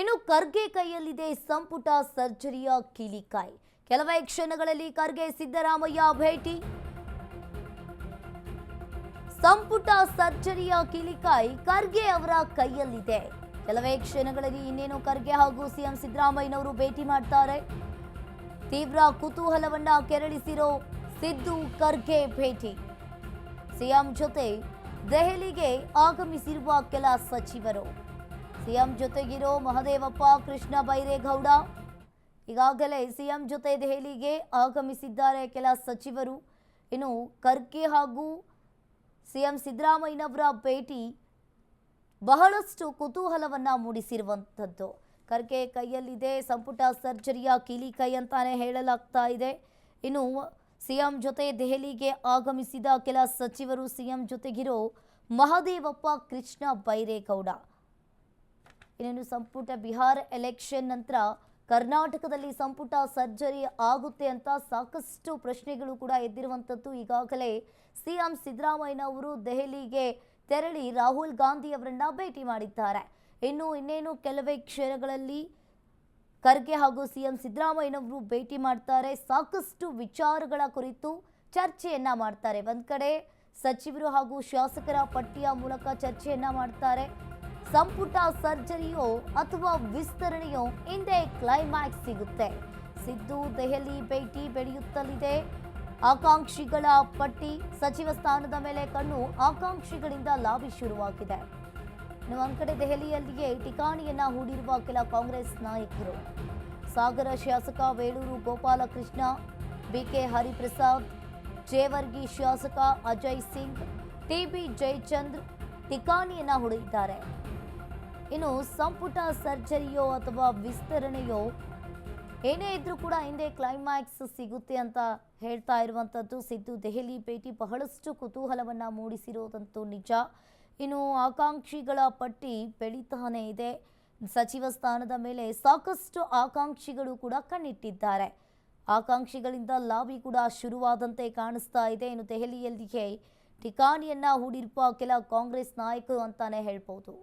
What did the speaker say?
ಇನ್ನು ಖರ್ಗೆ ಕೈಯಲ್ಲಿದೆ ಸಂಪುಟ ಸರ್ಜರಿಯ ಕಿಲಿಕಾಯಿ ಕೆಲವೇ ಕ್ಷಣಗಳಲ್ಲಿ ಖರ್ಗೆ ಸಿದ್ದರಾಮಯ್ಯ ಭೇಟಿ. ಸಂಪುಟ ಸರ್ಜರಿಯ ಕಿಲಿಕಾಯಿ ಖರ್ಗೆ ಅವರ ಕೈಯಲ್ಲಿದೆ. ಕೆಲವೇ ಕ್ಷಣಗಳಲ್ಲಿ ಇನ್ನೇನು ಖರ್ಗೆ ಹಾಗೂ ಸಿಎಂ ಸಿದ್ದರಾಮಯ್ಯನವರು ಭೇಟಿ ಮಾಡ್ತಾರೆ. ತೀವ್ರ ಕುತೂಹಲವನ್ನ ಕೆರಳಿಸಿರೋ ಸಿದ್ದು ಖರ್ಗೆ ಭೇಟಿ. ಸಿಎಂ ಜೊತೆ ದೆಹಲಿಗೆ ಆಗಮಿಸಿರುವ ಕೆಲ ಸಚಿವರು. ಸಿಎಂ ಜೊತೆಗಿರೋ ಮಹದೇವಪ್ಪ, ಕೃಷ್ಣ ಬೈರೇಗೌಡ ಈಗಾಗಲೇ ಸಿಎಂ ಜೊತೆ ದೆಹಲಿಗೆ ಆಗಮಿಸಿದ್ದಾರೆ ಕೆಲ ಸಚಿವರು. ಇನ್ನು ಖರ್ಗೆ ಹಾಗೂ ಸಿಎಂ ಸಿದ್ದರಾಮಯ್ಯನವರ ಭೇಟಿ ಬಹಳಷ್ಟು ಕುತೂಹಲವನ್ನ ಮೂಡಿಸಿರುವಂಥದ್ದು. ಖರ್ಗೆ ಕೈಯಲ್ಲಿದೆ, ಸಂಪುಟ ಸರ್ಜರಿಯ ಕೀಲಿ ಕೈ ಅಂತಾನೆ ಹೇಳಲಾಗ್ತಾ ಇದೆ. ಇನ್ನು ಸಿಎಂ ಜೊತೆ ದೆಹಲಿಗೆ ಆಗಮಿಸಿದ ಕೆಲ ಸಚಿವರು, ಸಿಎಂ ಜೊತೆಗಿರೋ ಮಹದೇವಪ್ಪ, ಕೃಷ್ಣ ಬೈರೇಗೌಡ ಇನ್ನೇನು ಸಂಪುಟ ಬಿಹಾರ ಎಲೆಕ್ಷನ್ ನಂತರ ಕರ್ನಾಟಕದಲ್ಲಿ ಸಂಪುಟ ಸರ್ಜರಿ ಆಗುತ್ತೆ ಅಂತ ಸಾಕಷ್ಟು ಪ್ರಶ್ನೆಗಳು ಕೂಡ ಎದ್ದಿರುವಂಥದ್ದು ಈಗಾಗಲೇ ಸಿಎಂ ಸಿದ್ದರಾಮಯ್ಯನವರು ದೆಹಲಿಗೆ ತೆರಳಿ ರಾಹುಲ್ ಗಾಂಧಿ ಅವರನ್ನ ಭೇಟಿ ಮಾಡಿದ್ದಾರೆ. ಇನ್ನು ಇನ್ನೇನು ಕೆಲವೇ ಕ್ಷಣಗಳಲ್ಲಿ ಖರ್ಗೆ ಹಾಗೂ ಸಿಎಂ ಸಿದ್ದರಾಮಯ್ಯನವರು ಭೇಟಿ ಮಾಡ್ತಾರೆ. ಸಾಕಷ್ಟು ವಿಚಾರಗಳ ಕುರಿತು ಚರ್ಚೆಯನ್ನ ಮಾಡ್ತಾರೆ. ಒಂದ್ ಕಡೆ ಸಚಿವರು ಹಾಗೂ ಶಾಸಕರ ಪಟ್ಟಿಯ ಮೂಲಕ ಚರ್ಚೆಯನ್ನ ಮಾಡ್ತಾರೆ. ಸಂಪುಟ ಸರ್ಜರಿಯೋ ಅಥವಾ ವಿಸ್ತರಣೆಯೋ ಹಿಂದೆ ಕ್ಲೈಮ್ಯಾಕ್ಸ್ ಸಿಗುತ್ತೆ. ಸಿದ್ದು ದೆಹಲಿ ಭೇಟಿ ಬೆಳೆಯುತ್ತಲಿದೆ. ಆಕಾಂಕ್ಷಿಗಳ ಪಟ್ಟಿ ಸಚಿವ ಸ್ಥಾನದ ಮೇಲೆ ಕಣ್ಣು ಆಕಾಂಕ್ಷಿಗಳಿಂದ ಲಾಬಿ ಶುರುವಾಗಿದೆ. ಒಂದು ಕಡೆ ದೆಹಲಿಯಲ್ಲಿಯೇ ಠಿಕಾಣಿಯನ್ನ ಹೂಡಿರುವ ಕೆಲ ಕಾಂಗ್ರೆಸ್ ನಾಯಕರು. ಸಾಗರ ಶಾಸಕ ವೇಳೂರು ಗೋಪಾಲಕೃಷ್ಣ, ಬಿಕೆ ಹರಿಪ್ರಸಾದ್, ಜೇವರ್ಗಿ ಶಾಸಕ ಅಜಯ್ ಸಿಂಗ್ ಟಿಬಿ ಜಯಚಂದ್ರ ಠಿಕಾಣಿಯನ್ನ ಹೂಡಿದ್ದಾರೆ. ಇನ್ನು ಸಂಪುಟ ಸರ್ಜರಿಯೋ ಅಥವಾ ವಿಸ್ತರಣೆಯೋ ಏನೇ ಇದ್ರೂ ಕೂಡ ಹಿಂದೆ ಕ್ಲೈಮ್ಯಾಕ್ಸ್ ಸಿಗುತ್ತೆ ಅಂತ ಹೇಳ್ತಾ ಇರುವಂಥದ್ದು. ಸಿದ್ದು ದೆಹಲಿ ಭೇಟಿ ಬಹಳಷ್ಟು ಕುತೂಹಲವನ್ನ ಮೂಡಿಸಿರೋದಂತೂ ನಿಜ. ಇನ್ನು ಆಕಾಂಕ್ಷಿಗಳ ಪಟ್ಟಿ ಬೆಳೀತಾನೆ ಇದೆ. ಸಚಿವ ಸ್ಥಾನದ ಮೇಲೆ ಸಾಕಷ್ಟು ಆಕಾಂಕ್ಷಿಗಳು ಕೂಡ ಕಣ್ಣಿಟ್ಟಿದ್ದಾರೆ. ಆಕಾಂಕ್ಷಿಗಳಿಂದ ಲಾಬಿ ಕೂಡ ಶುರುವಾದಂತೆ ಕಾಣಿಸ್ತಾ ಇದೆ. ಇನ್ನು ದೆಹಲಿಯಲ್ಲಿಗೆ ಠಿಕಾಣಿಯನ್ನ ಹೂಡಿರುವ ಕೆಲ ಕಾಂಗ್ರೆಸ್ ನಾಯಕರು ಅಂತಾನೆ ಹೇಳ್ಬೋದು.